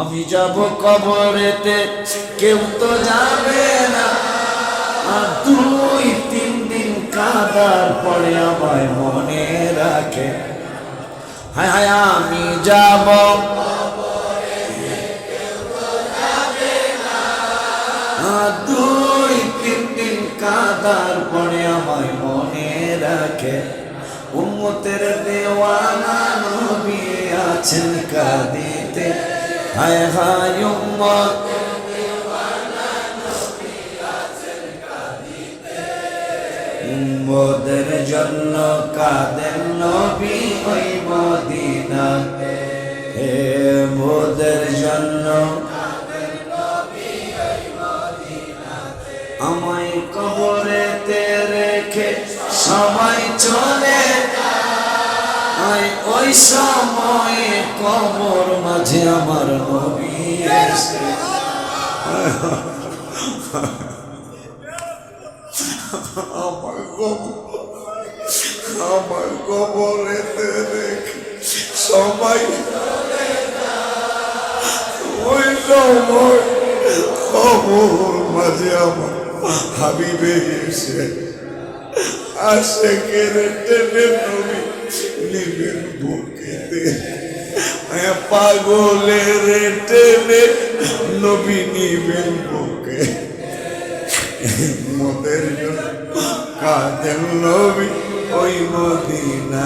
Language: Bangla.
আমি যাব কবরেতে, কেউ তো যাবে না। আর দুই, তিন দিন কাদার পরে আমায় মনে রাখে। হায় হায়, আমি যাব দুই, তিন দিন কাদার পরে আমায় মনে রাখে। উম্মতের দেওয়ানা নবী আছেন কাঁদিতে। হায় হায় উম্মত। উম্মদের জন্য কাদের নবী ওই মদিনা হে মোদের জন্য আমায় কবরেতে রেখে সবাই চলে আয় ওই সময়ে কবর মাঝে আমার নবী আমার কবর, আমার কবরেতে রেখে সবাই ওই সময় কবর মাঝে আমার হাবিবে এসে আসে কেড়ে টেনে নবী নিবেন বুকেতে পাগলের টেনে নবী নিবেন বুকে। মোদের কাঁদেন নবী ওই মদিনা